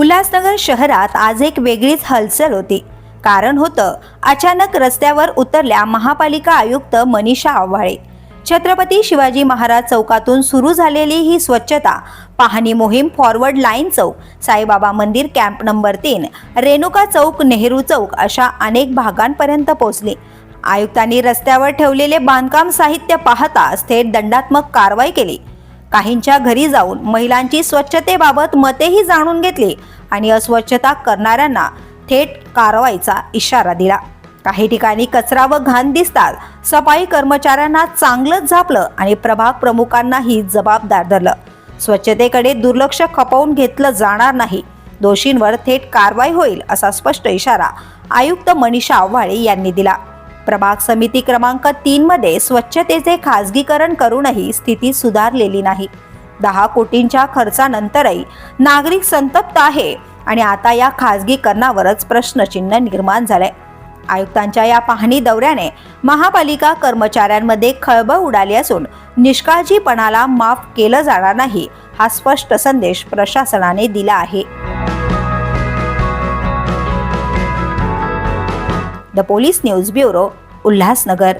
उल्हासनगर शहरात आज एक वेगळीच हलचल होती. कारण होतं अचानक रस्त्यावर उतरल्या महापालिका आयुक्त मनीषा आव्हाळे. छत्रपती शिवाजी महाराज चौकातून सुरू झालेली ही स्वच्छता पाहणी मोहीम फॉरवर्ड लाईन चौक साईबाबा मंदिर कॅम्प नंबर तीन रेणुका चौक नेहरू चौक अशा अनेक भागांपर्यंत पोहोचली. आयुक्तांनी रस्त्यावर ठेवलेले बांधकाम साहित्य पाहताच थेट दंडात्मक कारवाई केली. काहींच्या घरी जाऊन महिलांची स्वच्छतेबाबत मतेही जाणून घेतली आणि अस्वच्छता करणाऱ्यांना थेट कारवाईचा इशारा दिला. काही ठिकाणी कचरा व घाण दिसतात सफाई कर्मचाऱ्यांना चांगलंच झापलं आणि प्रभाग प्रमुखांनाही जबाबदार धरलं. स्वच्छतेकडे दुर्लक्ष खपवून घेतलं जाणार नाही. दोषींवर थेट कारवाई होईल असा स्पष्ट इशारा आयुक्त मनीषा आव्हाळे यांनी दिला. प्रभाग समिती क्रमांक तीन मध्ये स्वच्छतेचे खाजगीकरण करूनही स्थिती सुधारलेली नाही. दहा कोटींच्या खर्चानंतरही नागरिक संतप्त आहे आणि आता या खाजगीकरणावरच प्रश्नचिन्ह निर्माण झालंय. आयुक्तांच्या या पाहणी दौऱ्याने महापालिका कर्मचाऱ्यांमध्ये खळबळ उडाली असून निष्काळजीपणाला माफ केलं जाणार नाही हा स्पष्ट संदेश प्रशासनाने दिला आहे. The police news bureau Ulhasnagar.